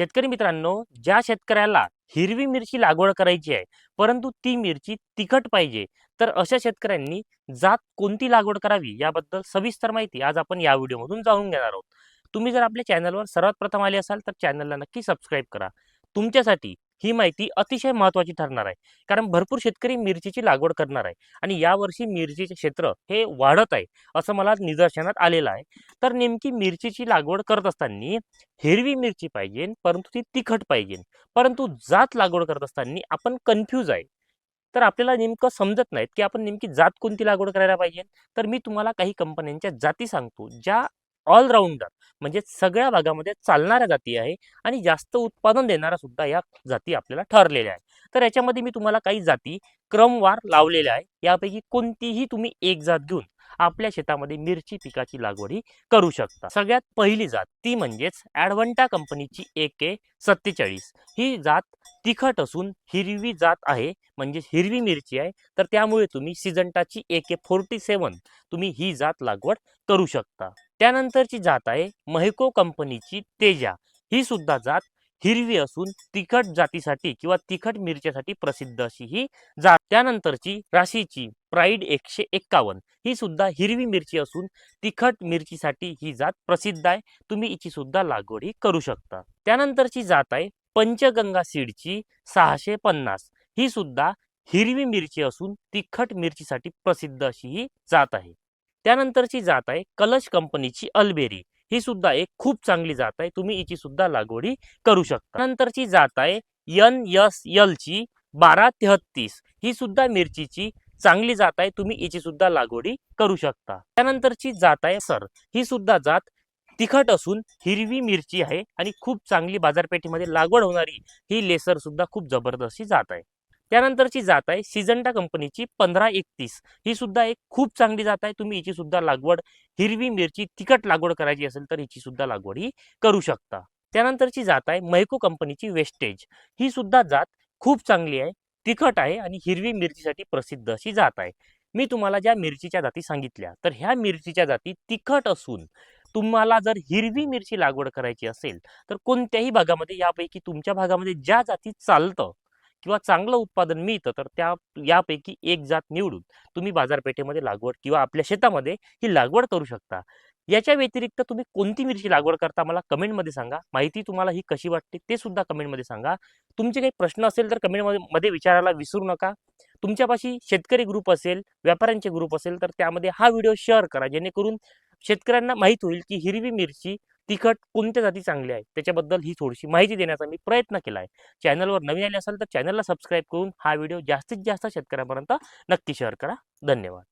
शेतकरी मित्रांनो ज्या शेतकऱ्याला हिरवी मिरची लागवड करायची आहे परंतु ती मिरची तिखट पाहिजे तर अशा शेतकऱ्यांनी जात कोणती लागवड करावी याबद्दल सविस्तर माहिती आज आपण या व्हिडिओमधून जाणून घेणार आहोत. तुम्ही जर आपल्या चॅनलवर सर्वात प्रथम आले असाल तर चॅनलला नक्की सबस्क्राईब करा. तुमच्यासाठी ही माहिती अतिशय महत्त्वाची ठरणार आहे. कारण भरपूर शेतकरी मिरचीची लागवड करणार आहे आणि यावर्षी मिरचीचे क्षेत्र हे वाढत आहे असं मला निदर्शनात आलेलं आहे. तर नेमकी मिरचीची लागवड करत असताना हिरवी मिरची पाहिजे परंतु ती तिखट पाहिजे. परंतु जात लागवड करत असताना आपण कन्फ्यूज आहे. तर आपल्याला नेमकं समजत नाहीत की आपण नेमकी जात कोणती लागवड करायला पाहिजे. तर मी तुम्हाला काही कंपन्यांच्या जाती सांगतो ज्या ऑलराऊंडर म्हणजे सगळ्या भागामध्ये चालणाऱ्या जाती आहे आणि जास्त उत्पादन देणाऱ्या सुद्धा या जाती आपल्याला ठरलेल्या आहे तर याच्यामध्ये मी तुम्हाला काही जाती क्रमवार लावलेल्या आहे यापैकी कोणतीही तुम्ही एक जात घेऊन आपल्या शेतामध्ये मिरची पिकाची लागवड ही करू शकता सगळ्यात पहिली जात ती म्हणजेच ॲडव्हंटा कंपनीची ए के सत्तेचाळीस. ही जात तिखट असून हिरवी जात आहे म्हणजे हिरवी मिरची आहे. तर त्यामुळे तुम्ही सिजंटाची ए के फोर्टी सेवन तुम्ही ही जात लागवड करू शकता. त्यानंतरची जात आहे महिको कंपनीची तेजा. ही सुद्धा जात हिरवी असून तिखट जातीसाठी किंवा तिखट मिरच्यासाठी प्रसिद्ध अशी ही जात. त्यानंतरची राशीची प्राईड एकशे एक्कावन्न. ही सुद्धा हिरवी मिरची असून तिखट मिरचीसाठी ही जात प्रसिद्ध आहे. तुम्ही हिची सुद्धा लागवड ही करू शकता. त्यानंतरची जात आहे पंचगंगा सीडची सहाशे पन्नास. ही सुद्धा हिरवी मिरची असून तिखट मिरचीसाठी प्रसिद्ध अशी ही जात आहे. त्यानंतरची जात आहे कलश कंपनीची अल्बेरी. ही सुद्धा एक खूप चांगली जात आहे. तुम्ही हिची सुद्धा लागवडी करू शकता. नंतरची जात आहे एन यस यल ची बारा तेहत्तीस ही सुद्धा मिरचीची चांगली जात आहे. तुम्ही हिची सुद्धा लागवडी करू शकता. त्यानंतरची जात आहे सर. ही सुद्धा जात तिखट असून हिरवी मिरची आहे आणि खूप चांगली बाजारपेठेमध्ये लागवड होणारी ही लेसर सुद्धा खूप जबरदस्ती जात आहे. त्यानंतरची जात आहे सिजंटा कंपनीची पंधरा एकतीस. ही सुद्धा एक खूप चांगली जात आहे. तुम्ही हिची सुद्धा लागवड हिरवी मिरची तिखट लागवड करायची असेल तर हिची सुद्धा लागवड ही करू शकता. त्यानंतरची जात आहे मैको कंपनीची वेस्टेज. ही सुद्धा जात खूप चांगली आहे तिखट आहे आणि हिरवी मिरचीसाठी प्रसिद्ध अशी जात आहे. मी तुम्हाला ज्या मिरचीच्या जाती सांगितल्या तर ह्या मिरचीच्या जाती तिखट असून तुम्हाला जर हिरवी मिरची लागवड करायची असेल तर कोणत्याही भागामध्ये यापैकी तुमच्या भागामध्ये ज्या जाती चालतं किंवा चांगलं उत्पादन मिळतं तर त्या यापैकी एक जात निवडून तुम्ही बाजारपेठेमध्ये लागवड किंवा आपल्या शेतामध्ये ही लागवड करू शकता. याच्या व्यतिरिक्त तुम्ही कोणती मिरची लागवड करता मला कमेंटमध्ये सांगा. माहिती तुम्हाला ही कशी वाटते ते सुद्धा कमेंटमध्ये सांगा. तुमचे काही प्रश्न असेल तर कमेंटमध्ये मध्ये विचारायला विसरू नका. तुमच्यापाशी शेतकरी ग्रुप असेल व्यापाऱ्यांचे ग्रुप असेल तर त्यामध्ये हा व्हिडिओ शेअर करा. जेणेकरून शेतकऱ्यांना माहीत होईल की हिरवी मिरची तिखट कोणत्या जाती चांगली आहे? त्याच्याबद्दल ही थोडीशी माहिती देण्याचा मी प्रयत्न केला आहे चॅनलवर नवीन आले असाल तर चॅनलला सबस्क्राईब करून हा व्हिडिओ जास्तीत जास्त शेतकऱ्यांपर्यंत नक्की शेअर करा. धन्यवाद.